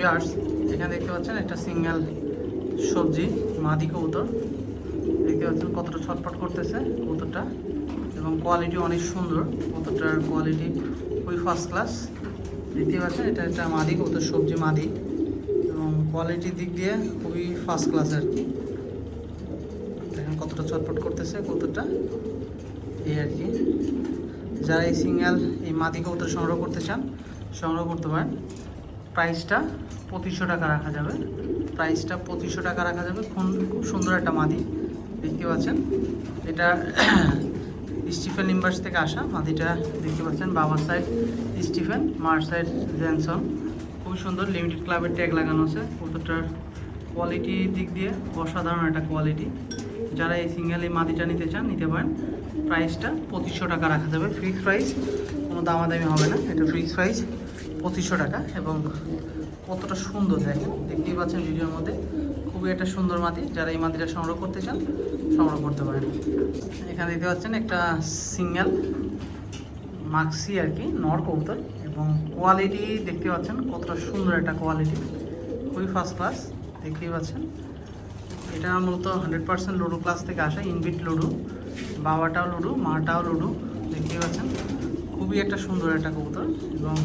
বিয়ার্স এখানে দেখতে পাচ্ছেন একটা সিঙ্গেল সবজি, মাদি কবুতর। দেখতে পাচ্ছেন কতটা ছটফট করতেছে কবুতরটা এবং কোয়ালিটি অনেক সুন্দর। কবুতরটার কোয়ালিটি খুবই ফার্স্ট ক্লাস দেখতে পাচ্ছেন এটা একটা মাদি কবুতর, সবজি মাদি। এবং কোয়ালিটির দিক দিয়ে খুবই ফার্স্ট ক্লাস আর কি। দেখেন কতটা ছটফট করতেছে কবুতরটা। এই আর কি। যারা এই সিঙ্গেল এই মাদি কবুতর সংগ্রহ করতে চান, সংগ্রহ করতে পারেন। প্রাইসটা পঁচিশশো টাকা রাখা যাবে। প্রাইসটা পঁচিশশো টাকা রাখা যাবে। খুব খুব সুন্দর একটা মাদি, দেখতে পাচ্ছেন। এটা স্টিফেন ইম্বার্স থেকে আসা মাদিটা, দেখতে পাচ্ছেন। বাবার সাইড স্টিফেন, মার সাইড জেনসন। খুবই সুন্দর লিমিটেড ক্লাবের ট্যাগ লাগানো আছে। কবুতরটার কোয়ালিটি দিক দিয়ে অসাধারণ একটা কোয়ালিটি যারা এই সিঙ্গেল এই মাদিটা নিতে চান, নিতে পারেন। প্রাইসটা পঁচিশশো টাকা রাখা যাবে। ফিক্স প্রাইস কোনো দামাদামি হবে না। এটা ফিক্স প্রাইস পঁচিশশো টাকা এবং কতটা সুন্দর দেখেন, দেখতেই পাচ্ছেন ভিডিওর মধ্যে। খুবই একটা সুন্দর মাটি, যারা এই মাটিটা সংগ্রহ করতে চান, সংগ্রহ করতে পারেন। এখানে দেখতে পাচ্ছেন একটা সিঙ্গেল মাক্সি আর কি, নর কবুতর এবং কোয়ালিটি দেখতে পাচ্ছেন কতটা সুন্দর একটা কোয়ালিটি। খুবই ফার্স্ট ক্লাস দেখতেই পাচ্ছেন। এটা মূলত হান্ড্রেড পার্সেন্ট লুডো ক্লাস থেকে আসা ইনবিট লুডো। বাবাটাও লুডো, মাটাও লুডো, দেখতেই পাচ্ছেন। খুবই একটা সুন্দর একটা কবুতর এবং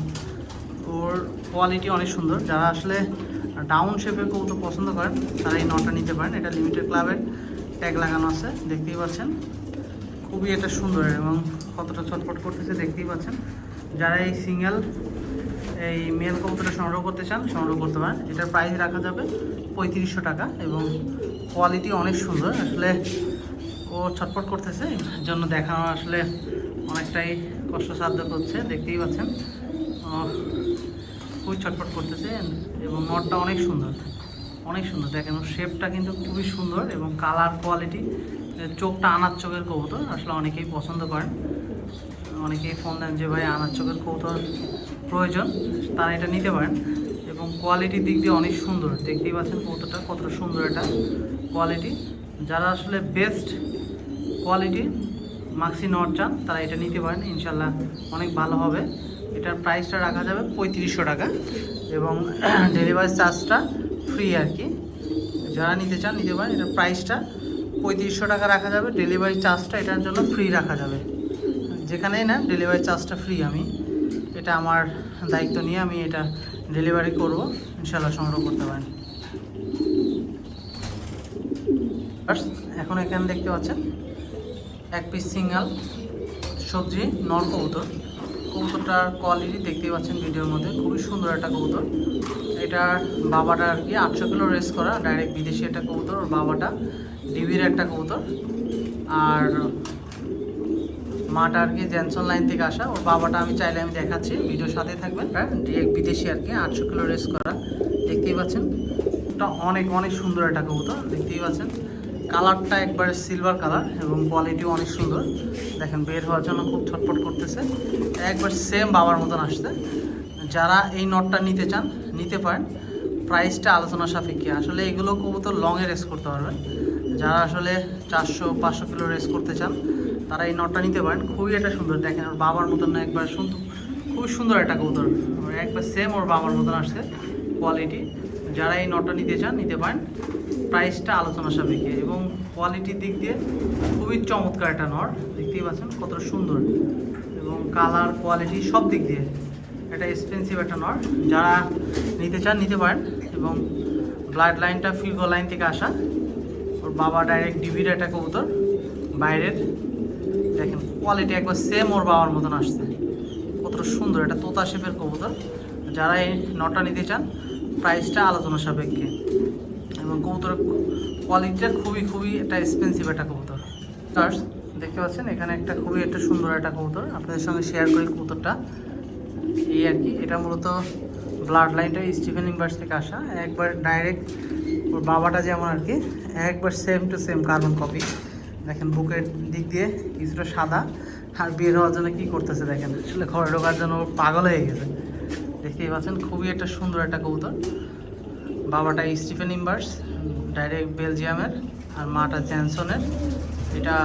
ওর কোয়ালিটি অনেক সুন্দর। যারা আসলে ডাউন শেপের কবুতর পছন্দ করেন, তারা এই নটটা নিতে পারেন। এটা লিমিটেড ক্লাবের ট্যাগ লাগানো আছে, দেখতেই পাচ্ছেন। খুবই একটা সুন্দর এবং কতটা ছটফট করতেছে দেখতেই পাচ্ছেন। যারা এই সিঙ্গেল এই মেল কবুতরটা সংগ্রহ করতে চান, সংগ্রহ করতে পারেন। এটার প্রাইস রাখা যাবে পঁয়ত্রিশশো টাকা এবং কোয়ালিটি অনেক সুন্দর। আসলে ও ছটফট করতেছে জন্য দেখানো আসলে অনেকটাই কষ্টসাধ্য করছে, দেখতেই পাচ্ছেন। খুবই ছটফট করতেছে এবং নটটা অনেক সুন্দর। অনেক সুন্দর, দেখেন শেপটা কিন্তু খুবই সুন্দর এবং কালার কোয়ালিটি চোখটা আনার চোখের কবুতর, আসলে অনেকেই পছন্দ করেন। অনেকেই ফোন দেন যে, ভাই আনার চোখের কৌতল প্রয়োজন। তারা এটা নিতে পারেন এবং কোয়ালিটির দিক দিয়ে অনেক সুন্দর। দেখতেই পাচ্ছেন কৌতোটা কতটা সুন্দর এটা কোয়ালিটি যারা আসলে বেস্ট কোয়ালিটি মাক্সি নট চান, তারা এটা নিতে পারেন। ইনশাল্লাহ অনেক ভালো হবে। এটার প্রাইসটা রাখা যাবে পঁয়ত্রিশশো টাকা এবং ডেলিভারি চার্জটা ফ্রি আর কি। যারা নিতে চান, নিতে পারেন। এটার প্রাইসটা পঁয়ত্রিশশো টাকা রাখা যাবে। ডেলিভারি চার্জটা এটার জন্য ফ্রি রাখা যাবে। যেখানেই না ডেলিভারি চার্জটা ফ্রি আমি। এটা আমার দায়িত্ব নিয়ে আমি এটা ডেলিভারি করব। ইনশাল্লাহ সংগ্রহ করতে পারেন। এখন এখানে দেখতে পাচ্ছেন, এক পিস সিঙ্গাল, সবজি নর কবুতর। কবুতরটার কোয়ালিটি দেখতেই পাচ্ছেন ভিডিওর মধ্যে। খুবই সুন্দর একটা কবুতর এটার বাবাটা আর কি আটশো কিলো রেস করা ডাইরেক্ট বিদেশি একটা কবুতর ওর বাবাটা ডিবির একটা কবুতর আর মাটা আর কি জেনসন লাইন থেকে আসা, ওর বাবাটা আমি চাইলে আমি দেখাচ্ছি, ভিডিওর সাথে থাকবেন। হ্যাঁ ডিরেক্ট বিদেশি আর কি, আটশো কিলো রেস করা। দেখতেই পাচ্ছেন, ওটা অনেক অনেক সুন্দর একটা কবুতর দেখতেই পাচ্ছেন। কালারটা একবারে সিলভার কালার এবং কোয়ালিটিও অনেক সুন্দর। দেখেন, বের হওয়ার জন্য খুব ছটফট করতেছে। একবার সেম বাবার মতন আসছে। যারা এই নটটা নিতে চান, নিতে পারেন। প্রাইসটা আলোচনা সাপেক্ষে। আসলে এগুলো কবুতর লংয়ে রেস করতে পারবেন যারা আসলে চারশো, পাঁচশো কিলো রেস করতে চান, তারা এই নটটা নিতে পারেন। খুবই একটা সুন্দর। দেখেন, ওর বাবার মতন না একবার সুন্দর, খুবই সুন্দর একটা কবুতর। একবার সেম ওর বাবার মতন আসছে কোয়ালিটি যারা এই নটটা নিতে চান, নিতে পারেন। প্রাইসটা আলোচনা সাপেক্ষে এবং কোয়ালিটির দিক দিয়ে খুবই চমৎকার একটা নট। দেখতেই পাচ্ছেন কতটা সুন্দর। এবং কালার কোয়ালিটি সব দিক দিয়ে এটা এক্সপেন্সিভ একটা নট। যারা নিতে চান, নিতে পারেন এবং ব্লাড লাইনটা ফিগো লাইন থেকে আসা। ওর বাবা ডাইরেক্ট ডিবির একটা কবুতর। বাইরের দেখেন কোয়ালিটি একবার সেম ওর বাবার মতন আসছে। কতটা সুন্দর এটা তোতা শেপের কবুতর। যারা এই নটা নিতে চান প্রাইসটা আলোচনা সাপেক্ষে। এবং কবুতরের কোয়ালিটিটা খুবই খুবই একটা এক্সপেন্সিভ একটা কবুতর। First, দেখতে পাচ্ছেন এখানে একটা খুবই একটা সুন্দর একটা কবুতর। আপনাদের সঙ্গে শেয়ার করি কবুতরটা। এই আর কি এটা মূলত ব্লাড লাইনটা স্টিফেন ইনভার্স থেকে আসা। একবার ডাইরেক্ট ওর বাবাটা যেমন আর কি একবার same to same carbon copy দেখেন বুকের দিক দিয়ে কিছুটা সাদা। আর বের হওয়ার জন্য কী করতেছে দেখেন আসলে ঘরে ঢোকার জন্য পাগল হয়ে গেছে। দেখতেই পাচ্ছেন, খুবই একটা সুন্দর একটা কবুতর। বাবাটা স্টিফেন ইম্বার্স, ডাইরেক্ট বেলজিয়ামের, আর মাটা জ্যানসনের। এটা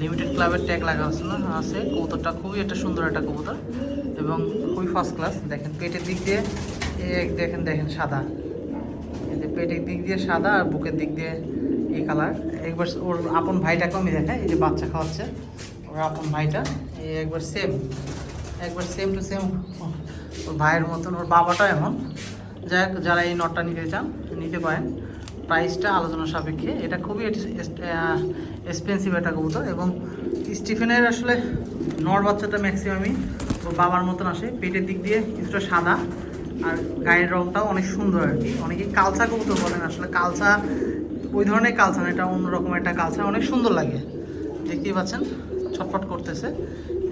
লিমিটেড ক্লাবের ট্যাগ লাগা আছে না, আছে। কবুতরটা খুবই একটা সুন্দর একটা কবুতর এবং খুবই ফার্স্ট ক্লাস দেখেন, পেটের দিক দিয়ে এক দেখেন দেখেন সাদা। যে পেটের দিক দিয়ে সাদা আর বুকের দিক দিয়ে এই কালার একবার ওর আপন ভাইটাকেও আমি দেখাই এই যে বাচ্চা খাওয়াচ্ছে। ওর আপন ভাইটা, এই একবার সেম একবার সেম টু সেম ওর ভাইয়ের মতন, ওর বাবাটাও এমন। যাই হোক, যারা এই নটটা নিতে চান, নিতে পারেন। প্রাইসটা আলোচনা সাপেক্ষে। এটা খুবই এক্সপেন্সিভ একটা কবুতর এবং স্টিফেনের আসলে নর বাচ্চাটা ম্যাক্সিমামই ওর বাবার মতন আসে। পেটের দিক দিয়ে কিছুটা সাদা আর গায়ের রংটাও অনেক সুন্দর আর কি। অনেকে কালচা কবুতর বলেন। আসলে কালচা, ওই ধরনের কালচা না, এটা অন্যরকম একটা কালচা। অনেক সুন্দর লাগে। দেখতেই পাচ্ছেন, ছটফট করতেছে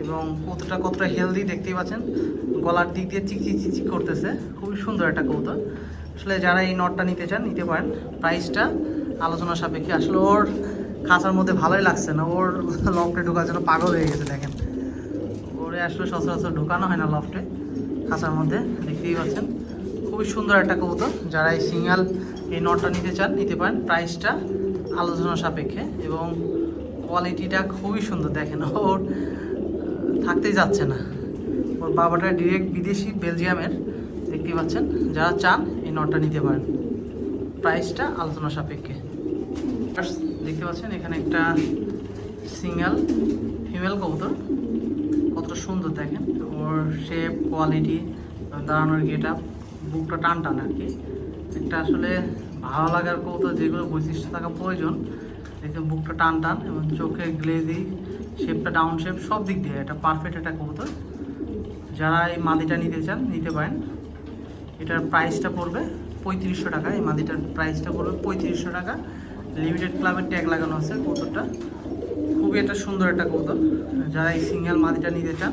এবং কতটা কতটা হেলদি দেখতেই পাচ্ছেন। গলার দিক দিয়ে চিকচি চিকচিক করতেছে। খুবই সুন্দর একটা কবুতর। আসলে যারা এই নটটা নিতে চান, নিতে পারেন। প্রাইসটা আলোচনা সাপেক্ষে। আসলে ওর খাঁচার মধ্যে ভালোই লাগছে না। ওর লফটে ঢোকার জন্য পাগল হয়ে গেছে, দেখেন। ওরে আসলে সচরাচর ঢোকানো হয় না লফটে, খাঁচার মধ্যে। দেখতেই পাচ্ছেন। খুবই সুন্দর একটা কবুতর। যারা এই সিঙ্গাল, এই নটটা নিতে চান, নিতে পারেন। প্রাইসটা আলোচনা সাপেক্ষে এবং কোয়ালিটিটা খুবই সুন্দর, দেখেন। ওর থাকতেই যাচ্ছে না। ওর বাবাটা ডিরেক্ট বিদেশি বেলজিয়ামের, দেখতেই পাচ্ছেন। যারা চান এই নটটা নিতে পারেন। প্রাইসটা আলোচনা সাপেক্ষে। দেখতে পাচ্ছেন এখানে একটা সিঙ্গেল ফিমেল কবুতর। কতটা সুন্দর দেখেন। ওর শেপ কোয়ালিটি দাঁড়ানোর গেট আপ বুকটা টান টান আর কি। একটা আসলে ভালো লাগার কবুতর, যেগুলো বৈশিষ্ট্য থাকা প্রয়োজন। দেখে বুকটা টান টান এবং চোখের গ্লেজি শেপটা ডাউন শেপ সব দিক দিয়ে এটা পারফেক্ট একটা কবুতর। যারা এই মাদিটা নিতে চান, নিতে পারেন। এটার প্রাইসটা পড়বে পঁয়ত্রিশশো টাকা। এই মাদিটার প্রাইসটা পড়বে পঁয়ত্রিশশো টাকা। লিমিটেড ক্লাবের ট্যাগ লাগানো আছে কবুতরটা খুবই একটা সুন্দর একটা কবুতর যারা এই সিঙ্গেল মাদিটা নিতে চান,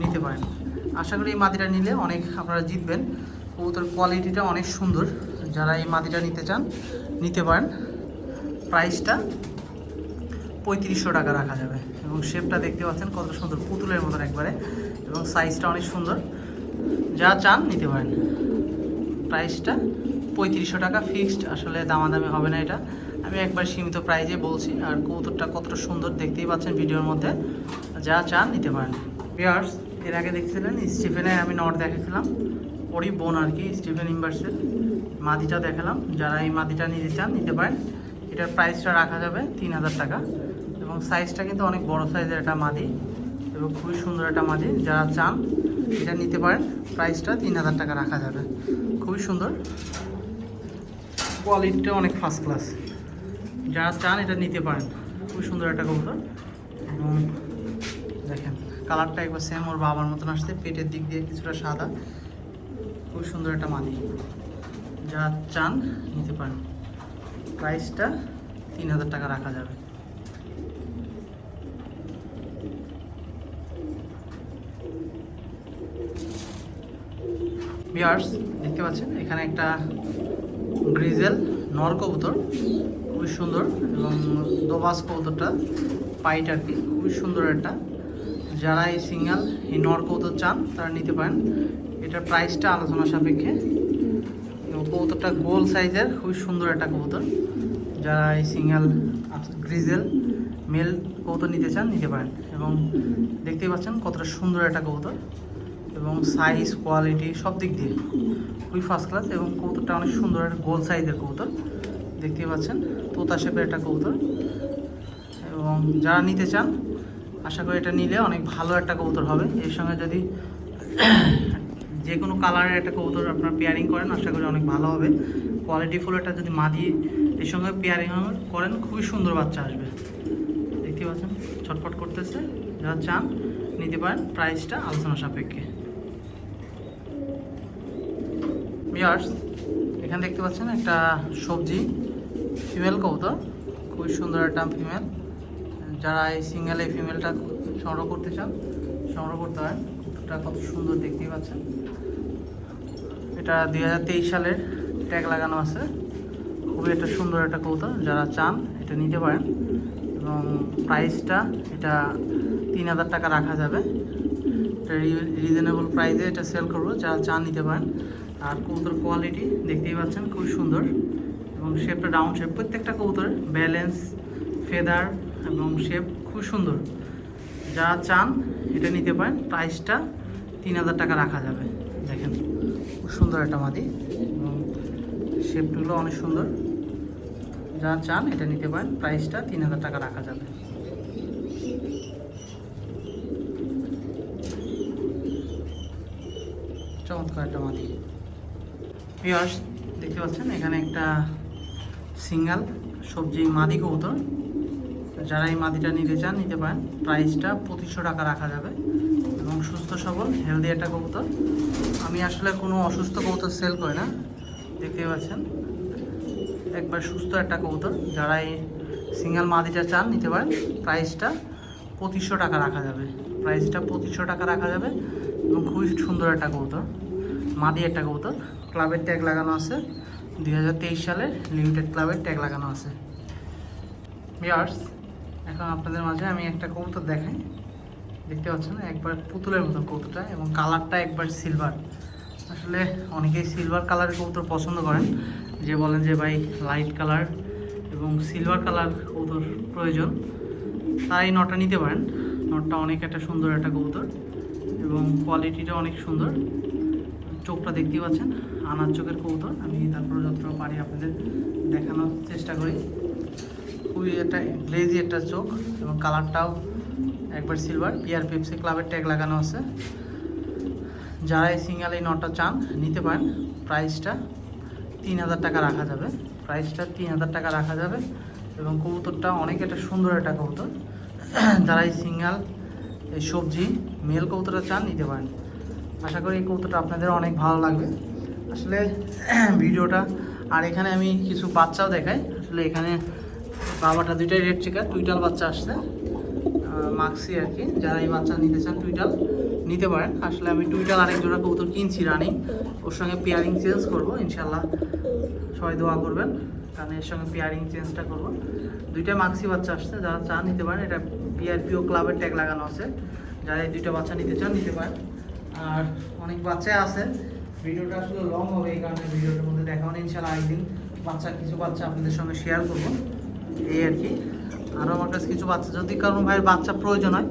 নিতে পারেন। আশা করি এই মাদিটা নিলে অনেক আপনারা জিতবেন। কবুতর কোয়ালিটিটা অনেক সুন্দর। যারা এই মাদিটা নিতে চান, নিতে পারেন। প্রাইসটা পঁয়ত্রিশশো টাকা রাখা যাবে। এবং শেপটা দেখতে পাচ্ছেন কত সুন্দর। পুতুলের মতন একবারে। এবং সাইজটা অনেক সুন্দর। যা চান নিতে পারেন। প্রাইসটা পঁয়ত্রিশশো টাকা ফিক্সড আসলে দামাদামি হবে না এটা। আমি একবার সীমিত প্রাইজে বলছি, আর কৌতুকটা কতটা সুন্দর দেখতেই পাচ্ছেন ভিডিওর মধ্যে। যা চান নিতে পারেন। বিয়ার্স এর আগে দেখছিলেন স্টিফেনে আমি নট দেখেছিলাম ওরই বোন আর কি, স্টিফেন ইম্বার্সের মাদিটা দেখালাম। যারা এই মাদিটা নিতে চান, নিতে পারেন। এটার প্রাইসটা রাখা যাবে তিন হাজার টাকা। এবং সাইজটা কিন্তু অনেক বড় সাইজের একটা মাদি। এবং খুবই সুন্দর একটা মাদি। যারা চান, এটা নিতে পারেন। প্রাইসটা তিন হাজার টাকা রাখা যাবে। খুবই সুন্দর। কোয়ালিটিটা অনেক ফার্স্ট ক্লাস যারা চান, এটা নিতে পারেন। খুবই সুন্দর একটা কবুতর। এবং দেখেন, কালারটা একবার সেম ওর বাবার মতন আসছে। পেটের দিক দিয়ে কিছুটা সাদা। খুব সুন্দর একটা মাদি। যারা চান, নিতে পারেন। প্রাইসটা তিন হাজার টাকা রাখা যাবে। বিয়ার্স দেখতে পাচ্ছেন? এখানে একটা গ্রিজেল নর কবুতর, খুবই সুন্দর এবং দোবাস কবুতরটা, পাইট আর কি, খুবই সুন্দর একটা। যারা এই সিঙ্গেল এই নর কবুতর চান, তারা নিতে পারেন। এটার প্রাইসটা আলোচনা সাপেক্ষে। কবুতরটা গোল সাইজের, খুবই সুন্দর একটা কবুতর। যারা এই সিঙ্গেল গ্রিজেল, মেল কবুতর নিতে চান, নিতে পারেন। এবং দেখতেই পাচ্ছেন কতটা সুন্দর একটা কবুতর। এবং সাইজ কোয়ালিটি সব দিক দিয়ে। খুবই ফার্স্ট ক্লাস এবং কবুতরটা অনেক সুন্দর একটা গোল সাইজের কবুতর। দেখতেই পাচ্ছেন, তোতা শেপের একটা কবুতর। এবং যারা নিতে চান, আশা করি এটা নিলে অনেক ভালো একটা কবুতর হবে। এর সঙ্গে যদি যে কোনো কালারের একটা কবুতর আপনার পেয়ারিং করেন, আশা করি অনেক ভালো হবে। কোয়ালিটি ফুল একটা যদি মাদি, এর সঙ্গে পেয়ারিং করেন, খুবই সুন্দর বাচ্চা আসবে। দেখতে পাচ্ছেন, ছটফট করতেছে। যারা চান, নিতে পারেন। প্রাইসটা আলোচনা সাপেক্ষে। বিয়ার্স এখানে দেখতে পাচ্ছেন একটা সবজি ফিমেল কবুতর, খুবই সুন্দর একটা ফিমেল যারা এই সিঙ্গেল এই ফিমেলটা সংগ্রহ করতে চান, সংগ্রহ করতে পারেন কবুতরটা কত সুন্দর দেখতেই পাচ্ছেন। এটা দুই হাজার তেইশ সালের ট্যাগ লাগানো আছে। খুবই একটা সুন্দর একটা কবুতর। যারা চান, এটা নিতে পারেন। এবং প্রাইসটা এটা তিন হাজার টাকা রাখা যাবে। এটা রিজনেবল প্রাইসে এটা সেল করব। যারা চান, নিতে পারেন। আর কবুতর কোয়ালিটি দেখতেই পাচ্ছেন, খুব সুন্দর। এবং শেপটা ডাউন শেপ প্রত্যেকটা কবুতরের ব্যালেন্স ফেদার এবং শেপ খুব সুন্দর। যারা চান এটা নিতে পারেন প্রাইসটা তিন হাজার টাকা রাখা যাবে। দেখেন, খুব খুব সুন্দর একটা মাদি। এবং শেপগুলো অনেক সুন্দর। যা চান এটা নিতে পারেন প্রাইসটা তিন হাজার টাকা রাখা যাবে। চমৎকার একটা মাদি। পিয়ার্স দেখতে পাচ্ছেন? এখানে একটা সিঙ্গেল, সবজি, মাদি কবুতর। যারা এই মাদিটা নিতে চান, নিতে পারেন। প্রাইসটা পঁচিশশো টাকা রাখা যাবে। এবং সুস্থ, সবল হেলদি একটা কবুতর। আমি আসলে কোনো অসুস্থ কবুতর সেল করি না। দেখতে পাচ্ছেন? একবার সুস্থ একটা কবুতর। যারা এই সিঙ্গেল, মাদিটা চান, নিতে পারেন। প্রাইসটা পঁচিশশো টাকা রাখা যাবে। প্রাইসটা পঁচিশশো টাকা রাখা যাবে। এবং খুবই সুন্দর একটা কবুতর। মাদি একটা কবুতর। ক্লাবের ট্যাগ লাগানো আছে। দুই সালের লিমিটেড ক্লাবের ট্যাগ লাগানো আছে। বিয়ার্স এখন আপনাদের মাঝে আমি একটা কবুতর দেখাই। দেখতে পাচ্ছেন, একবার পুতুলের মতো কবুতরটা এবং কালারটা একবার সিলভার আসলে অনেকেই সিলভার কালারের কবুতর পছন্দ করেন। যে বলেন যে, ভাই লাইট কালার এবং সিলভার কালার কবুতর প্রয়োজন। তাই নটটা নিতে পারেন। নটটা অনেক একটা সুন্দর একটা কবুতর এবং কোয়ালিটিটা অনেক সুন্দর। চোখটা দেখতে পাচ্ছেন, আনার চোখের কবুতর আমি তারপরে যতটা পারি আপনাদের দেখানোর চেষ্টা করি। খুবই একটা গ্লেজি একটা চোখ এবং কালারটাও একবার সিলভার পিয়ার পেপসি ক্লাবের ট্যাগ লাগানো আছে। যারা এই সিঙ্গেল এই নটটা চান, নিতে পারেন। প্রাইসটা তিন হাজার টাকা রাখা যাবে। প্রাইসটা তিন হাজার টাকা রাখা যাবে এবং কবুতরটা অনেক একটা সুন্দর একটা কবুতর যারা এই সিঙ্গেল, এই সবজি মেল কবুতরটা চান, নিতে পারেন। আশা করি এই কবুতরটা আপনাদের অনেক ভালো লাগবে। আসলে, ভিডিওটা, আর এখানে আমি কিছু বাচ্চাও দেখাই। আসলে এখানে বাবাটা দুইটাই রেড চেকার টুইটাল বাচ্চা আসছে। মাক্সি আর কি, যারা এই বাচ্চা নিতে চান টুইটাল নিতে পারেন। আসলে আমি টুইটাল আরেক জোড়া কবুতর কিনছি রানিং। ওর সঙ্গে পেয়ারিং চেঞ্জ করব ইনশাল্লাহ সবাই দোয়া করবেন। কারণ এর সঙ্গে পেয়ারিং চেঞ্জটা করব। দুইটা মাক্সি বাচ্চা আসছে, যারা চান নিতে পারেন। এটা পিআরপিও ক্লাবের ট্যাগ লাগানো আছে। যারা এই দুইটা বাচ্চা নিতে চান, নিতে পারেন। আর অনেক বাচ্চা আছে। ভিডিওটা আসলে লং হবে এই কারণে ভিডিওটার মধ্যে দেখা দেখানো ইনশাল্লাহ একদিন বাচ্চা, কিছু বাচ্চা আপনাদের সঙ্গে শেয়ার করব। এই আর কি। আরও আমার কাছে কিছু বাচ্চা, যদি কারণ ভাইয়ের বাচ্চা প্রয়োজন হয়,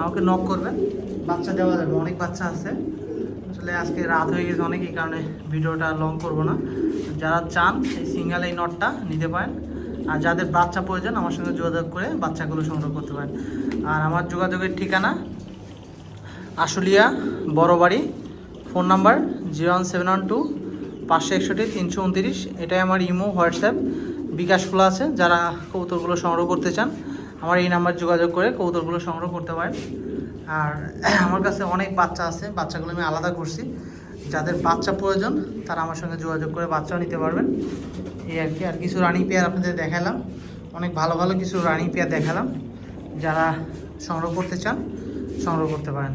আমাকে নক করবেন। বাচ্চা দেওয়া যাবে, অনেক বাচ্চা আছে। আসলে আজকে রাত হয়ে গেছে অনেক, এই কারণে ভিডিওটা লং করব না। যারা চান, সেই সিঙ্গেল এই নটটা নিতে পারেন। আর যাদের বাচ্চা প্রয়োজন, আমার সঙ্গে যোগাযোগ করে বাচ্চাগুলো সংগ্রহ করতে পারেন। আর আমার যোগাযোগের ঠিকানা Ashulia, Borobari. Phone number zero one seven one two, পাঁচশো একষট্টি, তিনশো উনতিরিশ। এটাই আমার ইমো, হোয়াটসঅ্যাপ। বিকাশ খোলা আছে, যারা কবুতরগুলো সংগ্রহ করতে চান, আমার এই নাম্বার যোগাযোগ করে কবুতরগুলো সংগ্রহ করতে পারেন। আর আমার কাছে অনেক বাচ্চা আছে, বাচ্চাগুলো আমি আলাদা করছি। যাদের বাচ্চা প্রয়োজন, তারা আমার সঙ্গে যোগাযোগ করে বাচ্চাও নিতে পারবেন। এই আর কি, আর কিছু রানিং পেয়ার আপনাদের দেখালাম। অনেক ভালো ভালো কিছু রানিং পেয়ার দেখালাম। যারা সংগ্রহ করতে চান, সংগ্রহ করতে পারেন।